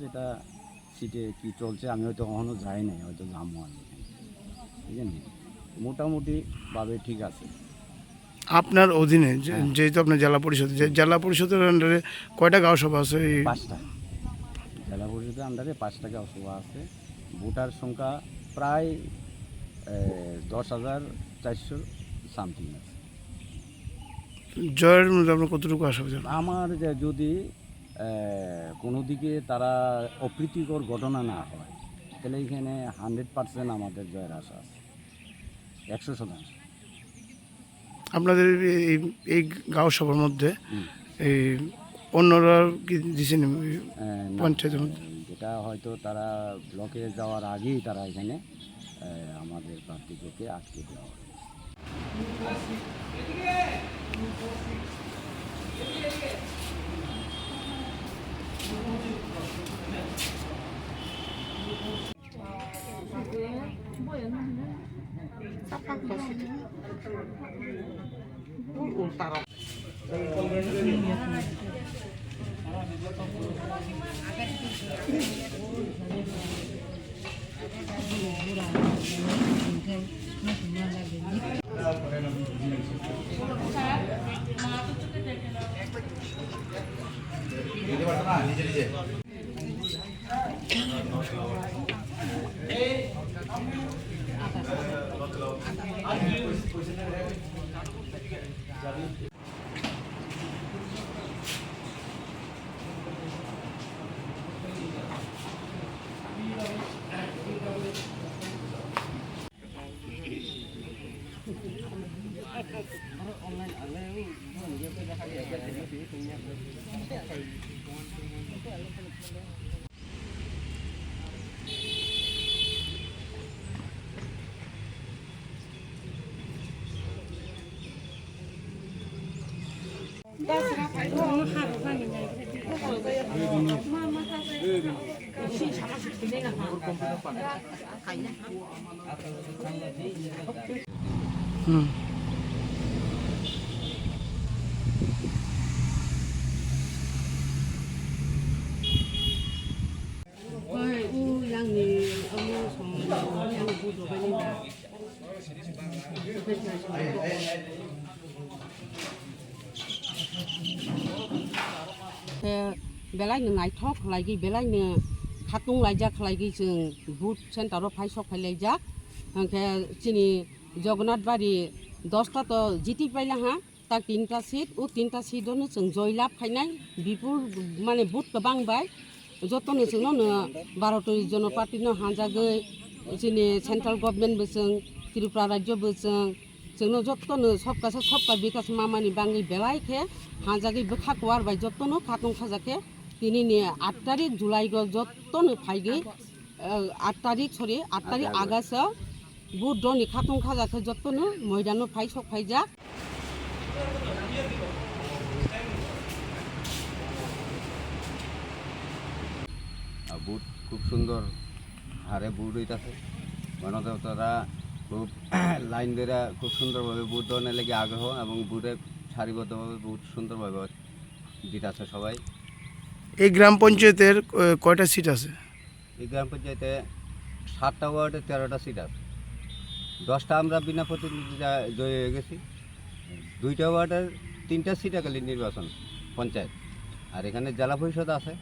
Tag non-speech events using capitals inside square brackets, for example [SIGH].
যেটা সিটে কি চলছে আমি হয়তো কখনো যাই নাই হয়তো যাব আমি। বুঝলেন মোটামুটিভাবে ঠিক আছে। আপনার অধীনে যে- হ্যাঁ। যেহেতু আপনার জেলা পরিষদ যে জেলা পরিষদের আন্ডারে কয়টা গাঁও সভা আছে এই পাঁচটা। জেলা পরিষদের আন্ডারে পাঁচটা গাঁওসভা আছে। ভোটার সংখ্যা প্রায় দশ হাজার চারশো সামথিং আছে। জয়ের মধ্যে আপনার কতটুকু আশা হচ্ছে আমার যে যদি কোনো দিকে তারা অপ্রীতিকর ঘটনা না হয় তাহলে এখানে হান্ড্রেড পার্সেন্ট আমাদের জয়ের আশা আছে। একশো শতাংশ। আপনাদের এই এই গাঁও সভার মধ্যে এই অন্যরা কি দিচ্ছেন পঞ্চায়েতের মধ্যে? যেটা হয়তো তারা ব্লকে যাওয়ার আগেই তারা এখানে আমাদের প্রার্থীদেরকে আটকে দেওয়া ini pertama, ini jadi online Hmm. বেলাইनो नायथाव खालायगि बेलायनो खातुं लायजा खालायगि जों बुथ सेन्टाराव फाय सखायलायजा ओंखे जोंनि जगन्नाथ बारि दसथा तो जितिबायला हा ता तिनटा सिट ও তিনটা সিটনো जों জয়লাভ खायनाय बिपुर माने बुथ बांबाय जतनो जोंनो बार'तो जनपार्टीनो हानजागै जोंनि सेन्ट्रेल गभर्नमेन्टबो जों त्रिपुरा राज्यबो जों जोंनो जत्न सबकासे सबका विकास मामानि बांगि बेलायखे हाजागि खाकुवारबाय जत्न खातुं साजाखे तिनि आठ तारिख जुलाइग जत्न फाइगि आठ तारिख सरि आठ तारिख आगासो बुधनि खातुं खाजाखे जत्न मैदानो फाइ सफाइजा বুট খুব সুন্দর হারে বুট হইতাছে মনে তারা খুব [CLEARS THROAT] লাইন ধরে খুব সুন্দরভাবে বুট ধরনের লেগে আগ্রহ এবং বুটে সারিবদ্ধভাবে বুট সুন্দরভাবে দিতেছে সবাই। এই গ্রাম পঞ্চায়েতের কয়টা সিট আছে? এই গ্রাম পঞ্চায়েতে সাতটা ওয়ার্ডে তেরোটা সিট আছে। দশটা আমরা বিনা প্রতিনিধিতা জয়ী হয়ে গেছি। দুইটা ওয়ার্ডের তিনটা সিট একালি নির্বাচন পঞ্চায়েত। আর এখানে জেলা পরিষদ আছে।